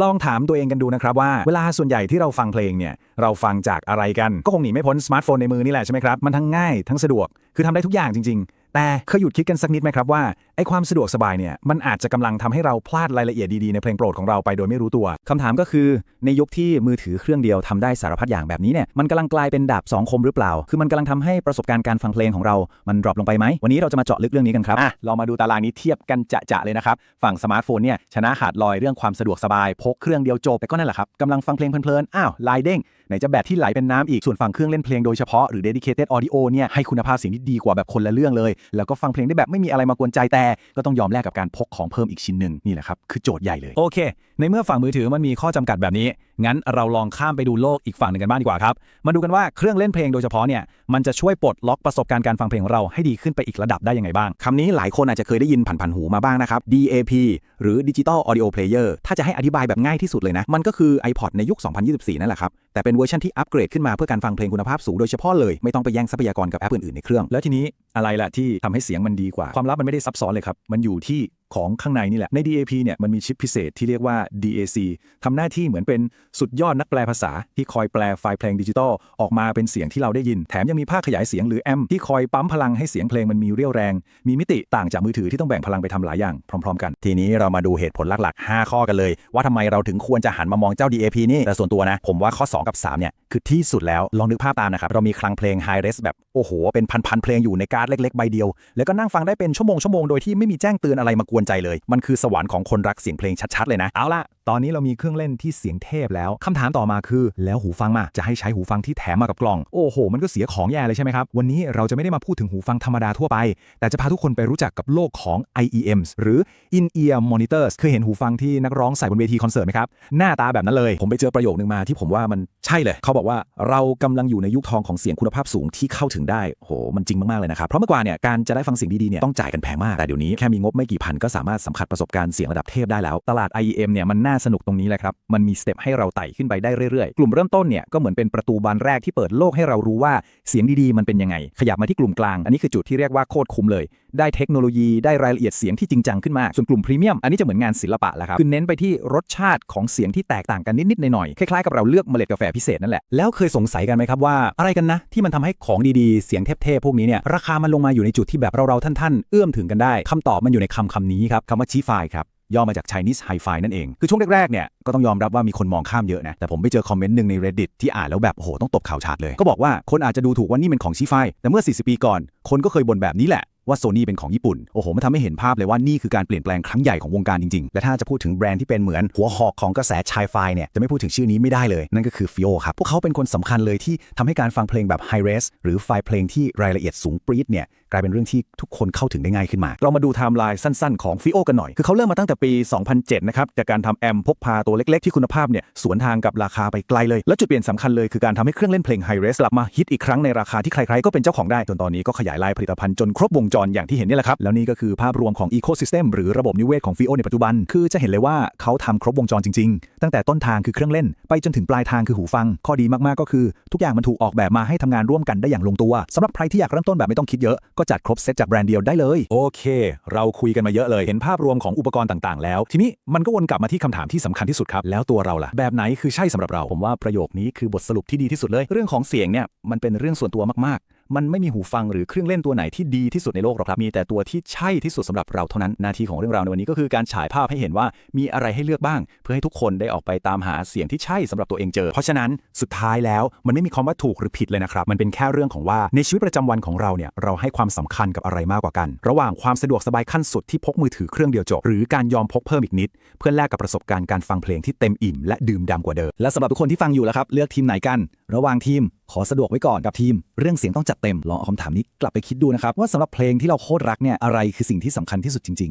ลองถามตัวเองกันดูนะครับว่าเวลาส่วนใหญ่ที่เราฟังเพลงเนี่ยเราฟังจากอะไรกัน ก็คงหนีไม่พ้นสมาร์ทโฟนในมือนี่แหละใช่ไหมครับ มันทั้งง่ายทั้งสะดวกคือทำได้ทุกอย่างจริง ๆ แต่เคยหยุดคิดกันสักนิดไหมครับว่าไอ้ความสะดวกสบายเนี่ยมันอาจจะกำลังทำให้เราพลาดรายละเอียดดีๆในเพลงโปรดของเราไปโดยไม่รู้ตัวคำถามก็คือในยุคที่มือถือเครื่องเดียวทำได้สารพัดอย่างแบบนี้เนี่ยมันกำลังกลายเป็นดาบสองคมหรือเปล่า คือมันกำลังทำให้ประสบการณ์การฟังเพลงของเรา มันดรอปลงไปไหม วันนี้เราจะมาเจาะลึกเรื่องนี้กันครับอะลองมาดูตารางนี้เทียบกันจะๆเลยนะครับ ฝั่งสมาร์ทโฟนเนี่ยชนะขาดลอยเรื่องความสะดวกสบาย พกเครื่องเดียวจบแต่ก็นั่นแหละครับกำลังฟังเพลงเพลินๆอ้าวลายเด้งไหนจะแบตที่ไหลเป็นน้ำอีกส่วนฝั่งเครื่องเล่นเพลงโดยเฉพาะหรือ dedicated audio เนี่ยให้คุณภาพเสียงที่ดีกว่าแบบคนละเรื่องเลยแล้วก็ฟังเพลงได้แบบไม่มีอะไรมากวนใจแต่ ก็ต้องยอมแลกกับการพกของเพิ่มอีกชิ้นหนึ่งนี่แหละครับคือโจทย์ใหญ่เลย โอเค ในเมื่อฝั่งมือถือมันมีข้อจำกัดแบบนี้ งั้นเราลองข้ามไปดูโลกอีกฝั่งหนึ่งกันบ้างดีกว่าครับมาดูกันว่าเครื่องเล่นเพลงโดยเฉพาะเนี่ยมันจะช่วยปลดล็อกประสบการณ์การฟังเพลงของเราให้ดีขึ้นไปอีกระดับได้ยังไงบ้างคำนี้หลายคนอาจจะเคยได้ยินผ่านๆหูมาบ้างนะครับ DAP หรือ Digital Audio Player ถ้าจะให้อธิบายแบบง่ายที่สุดเลยนะ มันก็คือ iPod ในยุค 2024 นั่นแหละครับ แต่เป็นเวอร์ชันที่อัปเกรดขึ้นมาเพื่อการฟังเพลงคุณภาพสูงโดยเฉพาะเลย ไม่ต้องไปแย่งทรัพยากรกับแอปอื่นๆในเครื่อง แล้วทีนี้ อะไรล่ะที่ทำให้เสียงมันดีกว่า ความลับมันไม่ได้ซับซ้อนเลยครับ มันอยู่ที่ ของข้างในนี่แหละ ใน DAP เนี่ยมันมีชิปพิเศษที่เรียกว่า DAC ทำหน้าที่เหมือนเป็นสุดยอดนักแปลภาษา ที่คอยแปลไฟล์เพลงดิจิตอลออกมาเป็นเสียงที่เราได้ยิน แถมยังมีภาคขยายเสียงหรือแอมที่คอยปั๊มพลังให้เสียงเพลงมันมีเรี่ยวแรง มีมิติต่างจากมือถือที่ต้องแบ่งพลังไปทำหลายอย่างพร้อม ๆ กัน ทีนี้เรามาดูเหตุผลหลัก ๆ 5 ข้อกันเลย ว่าทำไมเราถึงควรจะหันมามองเจ้า DAP นี่แต่ส่วนตัวนะ ผมว่าข้อ 2 กับ 3 เนี่ยคือที่สุดแล้วลองนึกภาพตามนะครับเรามีคลังเพลง High Res แบบโอ้โหเป็นพันๆเพลงอยู่ในการ์ดเล็กๆใบเดียว แล้วก็นั่งฟังได้เป็นชั่วโมงชั่วโมงโดยที่ไม่มีแจ้งเตือนอะไรมากวนใจเลย มันคือสวรรค์ของคนรักเสียงเพลงชัดๆ เลยนะ เอาละตอนนี้เรามีเครื่องเล่นที่เสียงเทพแล้วคำถามต่อมาคือ แล้วหูฟังมาจะให้ใช้หูฟังที่แถมมากับกล่อง โอ้โห มันก็เสียของแย่เลยใช่ไหมครับ วันนี้เราจะไม่ได้มาพูดถึงหูฟังธรรมดาทั่วไป แต่จะพาทุกคนไปรู้จักกับโลกของ IEMs หรือ In-Ear Monitors เคยเห็นหูฟังที่นักร้องใส่บนเวทีคอนเสิร์ตไหมครับ หน้าตาแบบนั้นเลย ผมไปเจอประโยคนึงมาที่ผมว่ามันใช่เลย เขาบอกว่าเรากำลังอยู่ในยุคทองของเสียงคุณภาพสูงที่เข้าถึงได้โหมันจริงมากๆเลยนะครับเพราะเมื่อก่อนเนี่ยการจะได้ฟังเสียงดีๆเนี่ยต้องจ่ายกันแพงมากแต่เดี๋ยวนี้แค่มีงบไม่กี่พันก็สามารถสัมผัสประสบการณ์เสียงระดับเทพได้แล้ว ตลาด IEM เนี่ยมันน่าสนุกตรงนี้แหละครับ มันมีสเต็ปให้เราไต่ขึ้นไปได้เรื่อยๆ กลุ่มเริ่มต้นเนี่ยก็เหมือนเป็นประตูบานแรกที่เปิดโลกให้เรารู้ว่าเสียงดีๆ มันเป็นยังไง ขยับมาที่กลุ่มกลาง อันนี้คือจุดที่เรียกว่าโคตรคุ้มเลย ได้เทคโนโลยี ได้รายละเอียดเสียงที่จริงจังขึ้นมา ส่วนกลุ่มพรีเมียม อันนี้จะเหมือนงานศิลปะแล้วครับ คือเน้นไปที่รสชาติของเสียงที่แตกต่างกันนิดๆ หน่อยๆ คล้ายๆ กับเราเลือกเมล็ดกาแฟพิเศษนั่นแหละ แล้วเคยสงสัยกันไหมครับว่าอะไรกันนะที่มันทำให้ของดีๆ เสียงเทพๆ พวกนี้เนี่ยราคามันลงมาอยู่ในจุดที่แบบเราๆท่านๆ เอื้อมถึงกันได้คำตอบมันอยู่ในคำคำนี้ครับคำว่าชีฟายครับย่อมาจาก Chinese Hi-Fi นั่นเอง คือช่วงแรกๆ เนี่ย ก็ต้องยอมรับว่ามีคนมองข้ามเยอะนะ แต่ผมไปเจอคอมเมนต์หนึ่งใน Reddit ที่อ่านแล้วแบบ โอ้โห ต้องตบข่าวฉาดเลย ก็บอกว่าคนอาจจะดูถูกว่านี่เป็นของชีไฟ แต่เมื่อ 40 ปีก่อน คนก็เคยบ่นแบบนี้แหละ ว่าโซนี่เป็นของญี่ปุ่น โอ้โห มันทำให้เห็นภาพเลยว่านี่คือการเปลี่ยนแปลงครั้งใหญ่ของวงการจริง ๆ และถ้าจะพูดถึงแบรนด์ที่เป็นเหมือนหัวหอกของกระแสชายไฟเนี่ย จะไม่พูดถึงชื่อนี้ไม่ได้เลย นั่นก็คือ FIO ครับ พวกเขาเป็นคนสำคัญเลยที่ทำให้การฟังเพลงแบบ High Res หรือไฟล์เพลงที่รายละเอียดสูงปรี๊ดเนี่ยกลายเป็นเรื่องที่ทุกคนเข้าถึงได้ง่ายขึ้นมา เรามาดูไทม์ไลน์สั้น ๆ ของ FIO กันหน่อย คือเขาเริ่มมาตั้งแต่ปี 2007 นะครับ จากการทำแอมพกพาตัวเล็ก ๆ ที่คุณภาพเนี่ยสวนทางกับราคาไปไกลเลย และจุดเปลี่ยนสำคัญเลยคือการทำให้เครื่องเล่นเพลง High Res กลับมาฮิตอีกครั้งในราคาที่ใครๆก็เป็นเจ้าของได้จนตอนนี้ก็ขยายไลน์ผลิตภัณฑ์จนครบวงจรอย่างที่เห็นนี่แหละครับ แล้วนี่ก็คือภาพรวมของ Ecosystem หรือระบบนิเวศของ FIO ในปัจจุบัน คือจะเห็นเลยว่าเขาทำครบวงจรจริง ๆ ตั้งแต่ต้นทางคือเครื่องเล่น ไปจนถึงปลายทางคือหูฟัง ข้อดีมากๆก็คือ ทุกอย่างมันถูกออกแบบมาให้ทำงานร่วมกันได้อย่างลงตัวสำหรับใครที่อยากเริ่มต้นแบบไม่ต้องคิดเยอะก็จัดครบเซตจากแบรนด์เดียวได้เลยโอเค เราคุยกันมาเยอะเลยเห็นภาพรวมของอุปกรณ์ต่างๆ แล้ว ทีนี้มันก็วนกลับมาที่คำถามที่สำคัญที่สุดครับแล้วตัวเราล่ะแบบไหนคือใช่สำหรับเราผมว่าประโยคนี้คือบทสรุปที่ดีที่สุดเลย เรื่องของเสียงเนี่ยมันเป็นเรื่องส่วนตัวมากๆ มันไม่มีหูฟังหรือเครื่องเล่นตัวไหนที่ดีที่สุดในโลกหรอกครับ มีแต่ตัวที่ใช่ที่สุดสำหรับเราเท่านั้น หน้าที่ของเรื่องราวในวันนี้ก็คือการฉายภาพให้เห็นว่ามีอะไรให้เลือกบ้าง เพื่อให้ทุกคนได้ออกไปตามหาเสียงที่ใช่สำหรับตัวเองเจอ เพราะฉะนั้นสุดท้ายแล้วมันไม่มีคำว่าถูกหรือผิดเลยนะครับ มันเป็นแค่เรื่องของว่าในชีวิตประจำวันของเราเนี่ยเราให้ความสำคัญกับอะไรมากกว่ากัน ระหว่างความสะดวกสบายขั้นสุดที่พกมือถือเครื่องเดียวจบหรือการยอมพกเพิ่มอีกนิด เพื่อแลกกับประสบการณ์การฟังเพลงที่เต็มอิ่มและดื่มด่ำกว่าเดิมและสำหรับทุกคนที่ฟังอยู่แล้วครับเลือกทีมไหนกัน ระหว่างทีม ขอสะดวกไว้ก่อนกับทีม เรื่องเสียงต้องจัดเต็มลองเอาคำถามนี้กลับไปคิดดูนะครับว่าสำหรับเพลงที่เราโคตรรักเนี่ยอะไรคือสิ่งที่สำคัญที่สุดจริงๆ